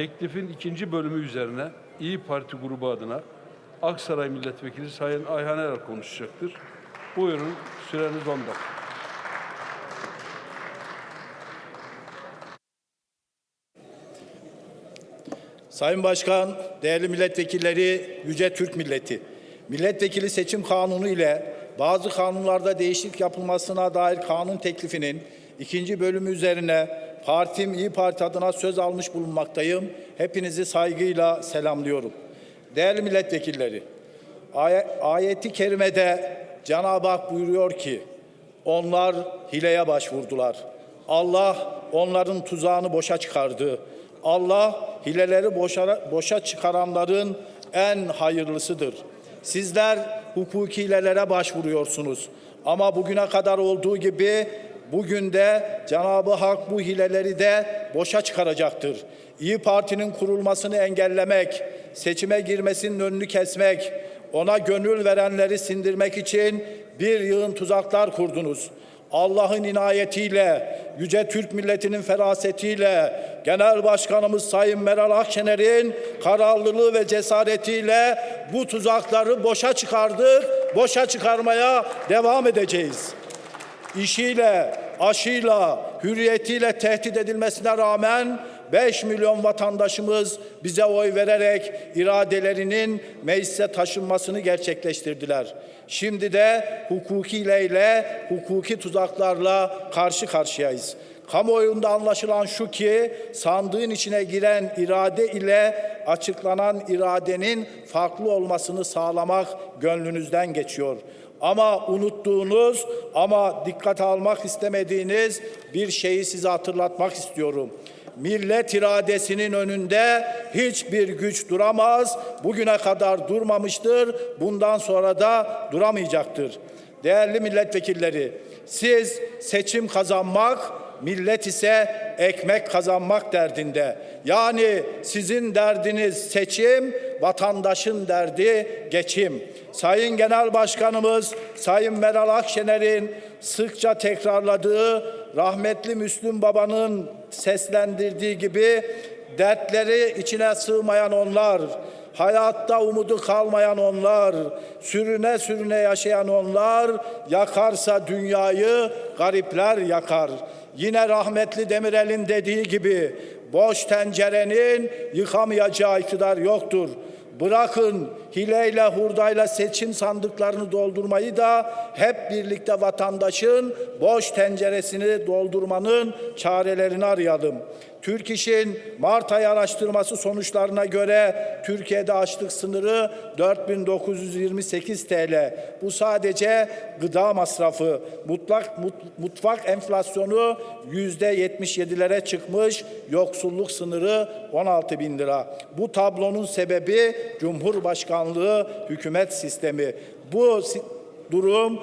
teklifin ikinci bölümü üzerine İyi Parti grubu adına Aksaray Milletvekili Sayın Ayhan Erer konuşacaktır. Buyurun, süreniz 10 dakika. Sayın Başkan, değerli milletvekilleri, yüce Türk milleti. Milletvekili seçim kanunu ile bazı kanunlarda değişiklik yapılmasına dair kanun teklifinin ikinci bölümü üzerine partim İyi Parti adına söz almış bulunmaktayım. Hepinizi saygıyla selamlıyorum. Değerli milletvekilleri, ay- ayeti kerimede Cenab-ı Hak buyuruyor ki, onlar hileye başvurdular. Allah onların tuzağını boşa çıkardı. Allah hileleri boşa, boşa çıkaranların en hayırlısıdır. Sizler hukuki hilelere başvuruyorsunuz. Ama bugüne kadar olduğu gibi bugün de Cenab-ı Hak bu hileleri de boşa çıkaracaktır. İyi Parti'nin kurulmasını engellemek, seçime girmesinin önünü kesmek, ona gönül verenleri sindirmek için bir yığın tuzaklar kurdunuz. Allah'ın inayetiyle, yüce Türk milletinin ferasetiyle, Genel Başkanımız Sayın Meral Akşener'in kararlılığı ve cesaretiyle bu tuzakları boşa çıkardık, boşa çıkarmaya devam edeceğiz işiyle, aşıyla, hürriyetiyle tehdit edilmesine rağmen 5 milyon vatandaşımız bize oy vererek iradelerinin meclise taşınmasını gerçekleştirdiler. Şimdi de hukuki ile hukuki tuzaklarla karşı karşıyayız. Kamuoyunda anlaşılan şu ki sandığın içine giren irade ile açıklanan iradenin farklı olmasını sağlamak gönlünüzden geçiyor. Ama unuttuğunuz ama dikkate almak istemediğiniz bir şeyi size hatırlatmak istiyorum. Millet iradesinin önünde hiçbir güç duramaz. Bugüne kadar durmamıştır. Bundan sonra da duramayacaktır. Değerli milletvekilleri, siz seçim kazanmak, millet ise ekmek kazanmak derdinde. Yani sizin derdiniz seçim, vatandaşın derdi geçim. Sayın Genel Başkanımız Sayın Meral Akşener'in sıkça tekrarladığı rahmetli Müslüm Baba'nın seslendirdiği gibi dertleri içine sığmayan onlar, hayatta umudu kalmayan onlar, sürüne sürüne yaşayan onlar, yakarsa dünyayı garipler yakar. Yine rahmetli Demirel'in dediği gibi boş tencerenin yıkamayacağı iktidar yoktur. Bırakın hileyle hurdayla seçim sandıklarını doldurmayı da hep birlikte vatandaşın boş tenceresini doldurmanın çarelerini arayalım. Türk İş'in Mart ayı araştırması sonuçlarına göre Türkiye'de açlık sınırı 4928 TL. Bu sadece gıda masrafı. Mutlak mut- mutfak enflasyonu yüzde 77'lere çıkmış. Yoksulluk sınırı 16 bin lira. Bu tablonun sebebi Cumhurbaşkanlığı hükümet sistemi. Bu durum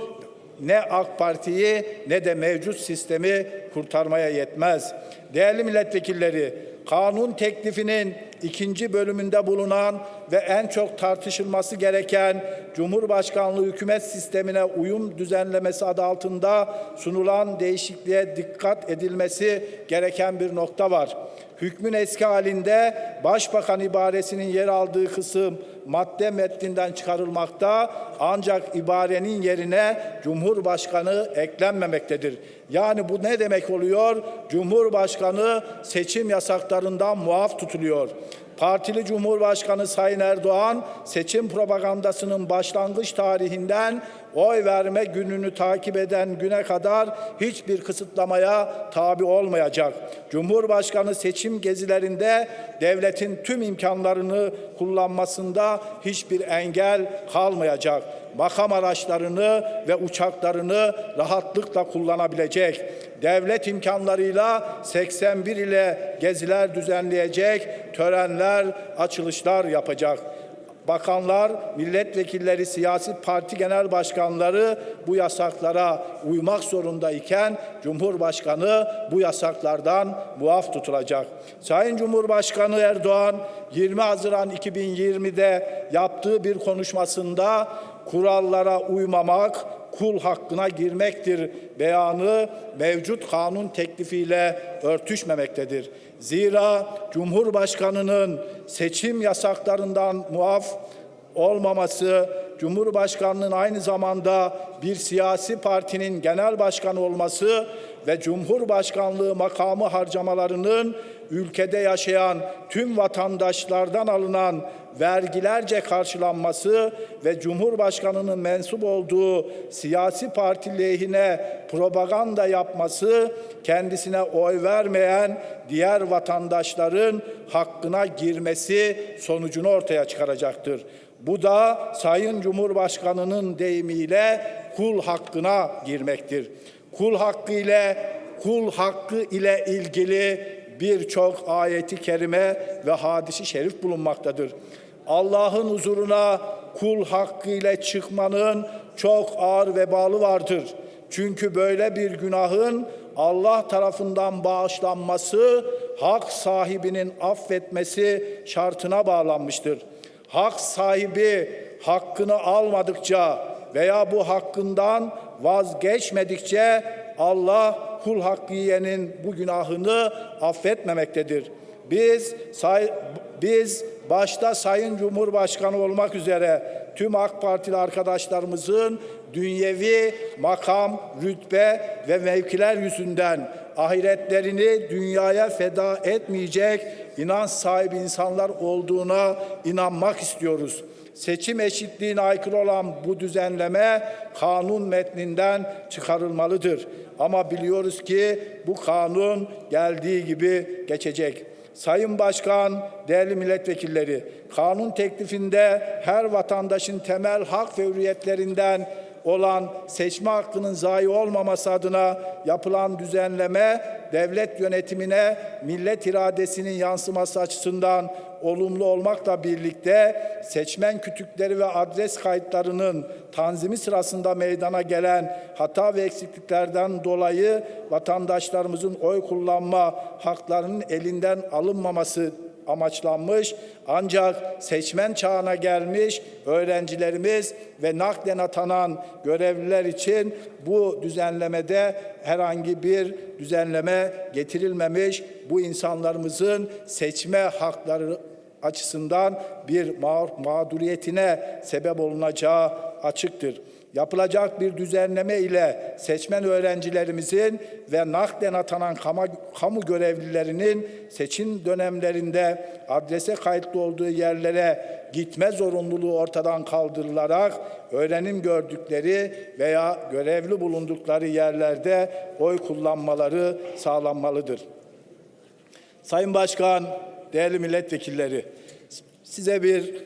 ne AK Parti'yi ne de mevcut sistemi kurtarmaya yetmez. Değerli milletvekilleri, kanun teklifinin ikinci bölümünde bulunan ve en çok tartışılması gereken Cumhurbaşkanlığı hükümet sistemine uyum düzenlemesi adı altında sunulan değişikliğe dikkat edilmesi gereken bir nokta var. Hükmün eski halinde başbakan ibaresinin yer aldığı kısım madde metninden çıkarılmakta ancak ibarenin yerine Cumhurbaşkanı eklenmemektedir. Yani bu ne demek oluyor? Cumhurbaşkanı seçim yasaklarından muaf tutuluyor. Partili Cumhurbaşkanı Sayın Erdoğan seçim propagandasının başlangıç tarihinden oy verme gününü takip eden güne kadar hiçbir kısıtlamaya tabi olmayacak. Cumhurbaşkanı seçim gezilerinde devletin tüm imkanlarını kullanmasında hiçbir engel kalmayacak. Makam araçlarını ve uçaklarını rahatlıkla kullanabilecek. Devlet imkanlarıyla 81 ile geziler düzenleyecek, törenler, açılışlar yapacak. Bakanlar, milletvekilleri, siyasi parti genel başkanları bu yasaklara uymak zorundayken Cumhurbaşkanı bu yasaklardan muaf tutulacak. Sayın Cumhurbaşkanı Erdoğan 20 Haziran 2020'de yaptığı bir konuşmasında kurallara uymamak, kul hakkına girmektir beyanı mevcut kanun teklifiyle örtüşmemektedir. Zira Cumhurbaşkanının seçim yasaklarından muaf olmaması, Cumhurbaşkanının aynı zamanda bir siyasi partinin genel başkanı olması ve Cumhurbaşkanlığı makamı harcamalarının ülkede yaşayan tüm vatandaşlardan alınan vergilerce karşılanması ve Cumhurbaşkanının mensup olduğu siyasi parti lehine propaganda yapması kendisine oy vermeyen diğer vatandaşların hakkına girmesi sonucunu ortaya çıkaracaktır. Bu da Sayın Cumhurbaşkanı'nın deyimiyle kul hakkına girmektir. Kul hakkı ile kul hakkı ile ilgili birçok ayeti kerime ve hadisi şerif bulunmaktadır. Allah'ın huzuruna kul hakkı ile çıkmanın çok ağır vebalı vardır. Çünkü böyle bir günahın Allah tarafından bağışlanması hak sahibinin affetmesi şartına bağlanmıştır. Hak sahibi hakkını almadıkça veya bu hakkından vazgeçmedikçe Allah kul hakkı yiyenin bu günahını affetmemektedir. Biz say, biz başta Sayın Cumhurbaşkanı olmak üzere tüm AK Partili arkadaşlarımızın dünyevi makam, rütbe ve mevkiler yüzünden ahiretlerini dünyaya feda etmeyecek inanç sahibi insanlar olduğuna inanmak istiyoruz. Seçim eşitliğine aykırı olan bu düzenleme kanun metninden çıkarılmalıdır. Ama biliyoruz ki bu kanun geldiği gibi geçecek. Sayın Başkan, değerli milletvekilleri, kanun teklifinde her vatandaşın temel hak ve hürriyetlerinden olan seçme hakkının zayi olmaması adına yapılan düzenleme devlet yönetimine millet iradesinin yansıması açısından olumlu olmakla birlikte seçmen kütükleri ve adres kayıtlarının tanzimi sırasında meydana gelen hata ve eksikliklerden dolayı vatandaşlarımızın oy kullanma haklarının elinden alınmaması amaçlanmış ancak seçmen çağına gelmiş öğrencilerimiz ve naklen atanan görevliler için bu düzenlemede herhangi bir düzenleme getirilmemiş. Bu insanlarımızın seçme hakları açısından bir mağduriyetine sebep olunacağı açıktır yapılacak bir düzenleme ile seçmen öğrencilerimizin ve nakden atanan kamu, kamu görevlilerinin seçim dönemlerinde adrese kayıtlı olduğu yerlere gitme zorunluluğu ortadan kaldırılarak öğrenim gördükleri veya görevli bulundukları yerlerde oy kullanmaları sağlanmalıdır. Sayın Başkan, değerli milletvekilleri, size bir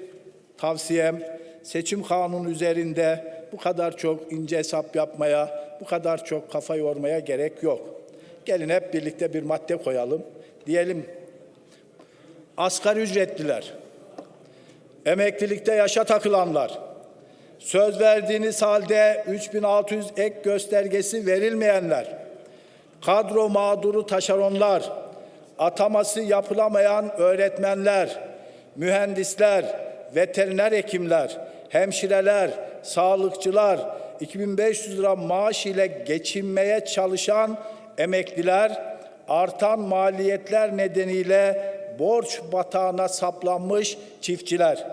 tavsiyem seçim kanunu üzerinde bu kadar çok ince hesap yapmaya, bu kadar çok kafa yormaya gerek yok. Gelin hep birlikte bir madde koyalım. Diyelim asgari ücretliler, emeklilikte yaşa takılanlar, söz verdiğiniz halde 3600 ek göstergesi verilmeyenler, kadro mağduru taşeronlar, ataması yapılamayan öğretmenler, mühendisler, veteriner hekimler, hemşireler, sağlıkçılar, 2500 lira maaş ile geçinmeye çalışan emekliler, artan maliyetler nedeniyle borç batağına saplanmış çiftçiler,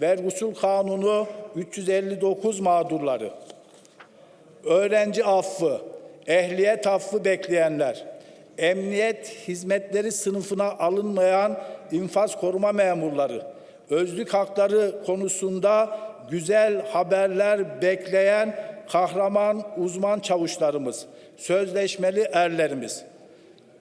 vergusul kanunu 359 mağdurları, öğrenci affı, ehliyet affı bekleyenler, emniyet hizmetleri sınıfına alınmayan infaz koruma memurları, özlük hakları konusunda güzel haberler bekleyen kahraman uzman çavuşlarımız, sözleşmeli erlerimiz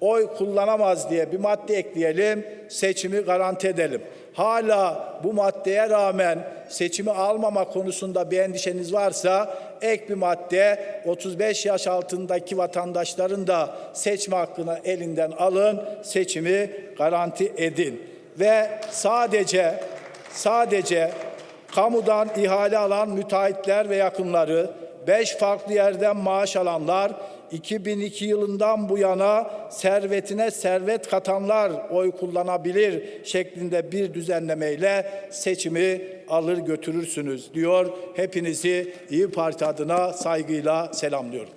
oy kullanamaz diye bir madde ekleyelim, seçimi garanti edelim. Hala bu maddeye rağmen seçimi almama konusunda bir endişeniz varsa ek bir madde 35 yaş altındaki vatandaşların da seçme hakkını elinden alın, seçimi garanti edin. Ve sadece sadece kamudan ihale alan müteahhitler ve yakınları, beş farklı yerden maaş alanlar, 2002 yılından bu yana servetine servet katanlar oy kullanabilir şeklinde bir düzenlemeyle seçimi alır götürürsünüz diyor. Hepinizi İyi Parti adına saygıyla selamlıyorum.